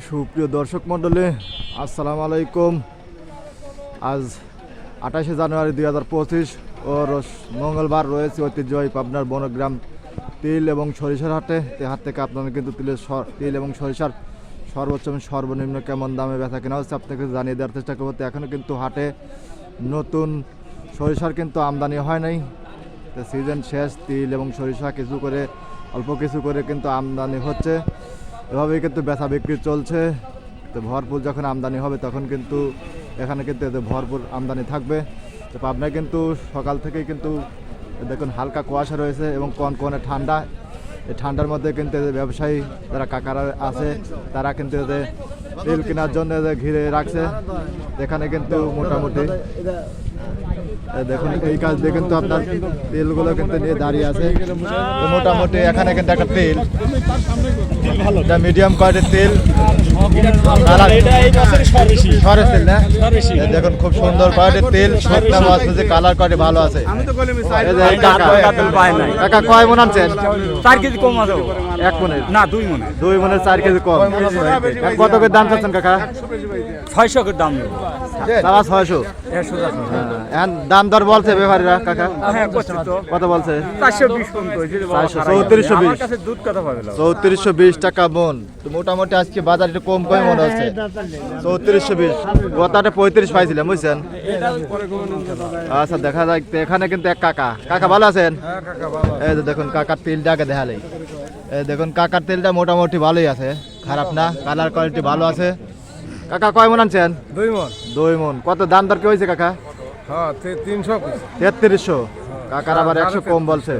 সুপ্রিয় দর্শক মণ্ডলী, আসসালামু আলাইকুম। আজ আঠাশে জানুয়ারি দুই হাজার পঁচিশ, ও মঙ্গলবার রয়েছে ঐতিহ্যবাহী পাবনার বনগ্রাম তিল এবং সরিষার হাটে। এই হাট থেকে আপনারা কিন্তু তিলের তিল এবং সরিষার সর্বোচ্চ এবং সর্বনিম্ন কেমন দামে ব্যথা কেনা হচ্ছে আপনাকে জানিয়ে দেওয়ার চেষ্টা করব। তো এখনও কিন্তু হাটে নতুন সরিষার কিন্তু আমদানি হয় নাই। তো সিজন শেষ, তিল এবং সরিষা কিছু করে, অল্প কিছু করে কিন্তু আমদানি হচ্ছে। এভাবেই কিন্তু বেচা বিক্রি চলছে। তো ভরপুর যখন আমদানি হবে, তখন কিন্তু এখানে কিন্তু এতে ভরপুর আমদানি থাকবে। তো পাবনায় কিন্তু সকাল থেকেই কিন্তু দেখুন হালকা কুয়াশা রয়েছে এবং কন কনে ঠান্ডা। এই ঠান্ডার মধ্যে কিন্তু এদের ব্যবসায়ী যারা কাকারা আছে, তারা কিন্তু এদের তেল কেনার জন্য এদের ঘিরে রাখছে। এখানে কিন্তু মোটামুটি দেখুন, এই কাজ দেখুন তো আপনার তেলগুলো কিন্তু নিয়ে দাঁড়িয়ে আছে। মোটামুটি এখানে কিন্তু একটা তেল মিডিয়াম কোয়ালিটির তেল। দেখুন খুব সুন্দর কোয়ালিটির তেল সত্যি আছে যে কালার কোয়ালিটি ভালো আছে। কয় মন আনছেন? চার কেজি কম আছে এক মনের? না দুই মনে দুই মনের চার কেজি কম। কত করে দাম। চাচ্ছেন কাকা? ছয়শো করে দাম সারা ছয়শো। এখন দাম দর বলছে ব্যাপারীরা কাকা? হ্যাঁ কত বলছে? করে চৌত্রিশশো বিশ। চৌত্রিশশো বিশ টাকা মন। মোটামুটি আজকে বাজার কম কম মনে হচ্ছে। চৌত্রিশশো বিশ। গতাটা পঁয়ত্রিশ পাইছিলাম বুঝছেন? আচ্ছা দেখা যাক। এখানে কিন্তু এক কাকা। কাকা ভালো আছেন? এই যে দেখুন কাকার তেলটা আগে দেখালেই। এই দেখুন কাকার তেলটা মোটামুটি ভালোই আছে। খারাপ না কালার কোয়ালিটি ভালো আছে। কাকা কয় মন আনছেন? দুই মন। দুই মন। কত দাম দর কি হয়েছে কাকা? হ্যাঁ তিনশো তেত্রিশশো। কাকার আবার একশো কম বলছে।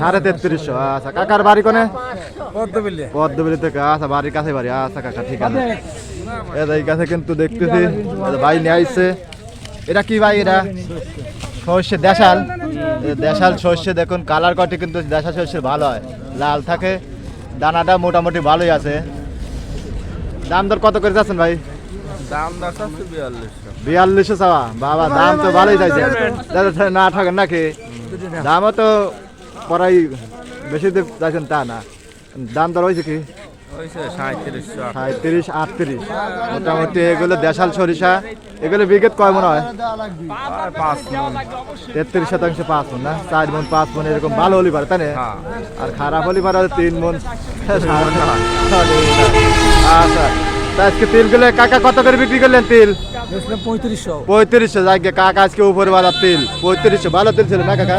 সাড়ে তেত্রিশশো আচ্ছা কাকার বাড়ি কোনে? পদ্ম বিলে পদ্মবিলি থেকে আচ্ছা বাড়ির কাছে বাড়ি আচ্ছা কাকা ঠিক আছে। এটা এই কাছে কিন্তু দেখতেছি ভাই নিয়ে আসছে এটা কি ভাই এটা? সর্ষে দেশাল। দেশাল সর্ষে দেখুন কালার কটি কিন্তু দেশাল সর্ষে ভালো হয়। লাল থাকে দানাটা মোটামুটি ভালোই আছে। দাম দর কত করে যাচ্ছেন ভাই? দাম বিয়াল্লিশশো। বিয়াল্লিশশো চাওয়া? বাবা দাম তো ভালোই চাইছে। না থাকেন নাকি? দামও তো পড়াই বেশি যাচ্ছেন তা না। দাম দর হয়েছে কি? সাঁত্রিশ আটত্রিশ। মোটামুটি এগুলো দেশাল সরিষা এগুলো বিঘেত কয় মনে হয়? তেত্রিশ শতাংশ পাঁচ মন না? চার মন পাঁচ মন এরকম ভালো হলি পারে তাই হ্যাঁ। আর খারাপ হলি পারে তিন মন। আচ্ছা। আজকে তিলগুলো কাকা কত করে বিক্রি করলেন তিল? পঁয়ত্রিশশো। পঁয়ত্রিশশো যাকে কাকা আজকে উপরে বাজার তেল। পঁয়ত্রিশশো ভালো তেল ছিল না কাকা?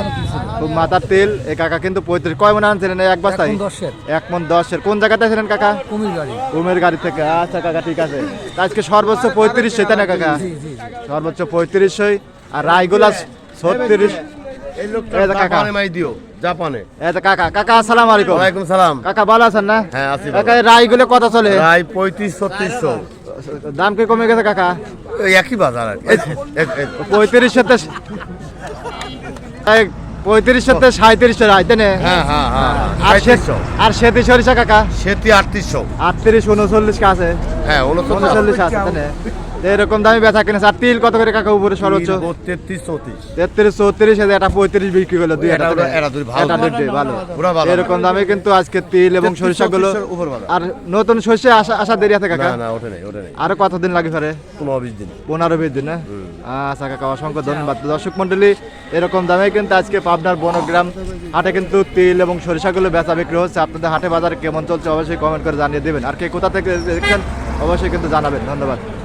মাথার তেল। এই কাকা কিন্তু পঁয়ত্রিশ কয় মনে আনছিলেন এক বস্তায়? এক মন দশের। কোন জায়গাতে ছিলেন কাকা? কুমির গাড়ি উমের গাড়ি থেকে। আচ্ছা কাকা ঠিক আছে। আজকে সর্বোচ্চ পঁয়ত্রিশশো তাই না কাকা? সর্বোচ্চ পঁয়ত্রিশশোই। আর রায়গুলা ছত্রিশ এই লোকটা এই যে কাকা। জাপানে মাই দিও জাপানে। এই কাকা কাকা আসসালামু আলাইকুম। ওয়ালাইকুম সালাম। কাকা ভালো আছেন না? হ্যাঁ, আছি কাকা কত চলে? দাম কি কমে গেছে কাকা? একই বাজার আর সাঁত্রিশশো রায় তাই না? হ্যাঁ হ্যাঁ আর সেতি সরিষা কাকা? সেটি আটত্রিশশো। আটত্রিশ উনচল্লিশ আছে? হ্যাঁ উনচল্লিশ আছে এরকম দামে বেচা কিনেছে। আর তিল কত করে কাকা উপরে সর্বোচ্চ? তেত্রিশ চৌত্রিশ। তেত্রিশ পঁয়ত্রিশ বিক্রি করল দুই এটা ভালো। এরকম দামে কিন্তু আজকে তিল এবং উপর বাজার। আর নতুন আসা আসা দেরি আছে কাকা? আরও কতদিন লাগে ফেরে পনেরো বিশ দিন। পনেরো বিশ দিন আচ্ছা কাকা অসংখ্য ধন্যবাদ। দর্শক মন্ডলী এরকম দামে কিন্তু আজকে পাবনার বনগ্রাম হাটে কিন্তু তিল এবং সরিষাগুলো বেচা বিক্রি হচ্ছে। আপনাদের হাটে বাজার কেমন চলছে অবশ্যই কমেন্ট করে জানিয়ে দেবেন। আর কে কোথা থেকে দেখছেন অবশ্যই কিন্তু জানাবেন ধন্যবাদ।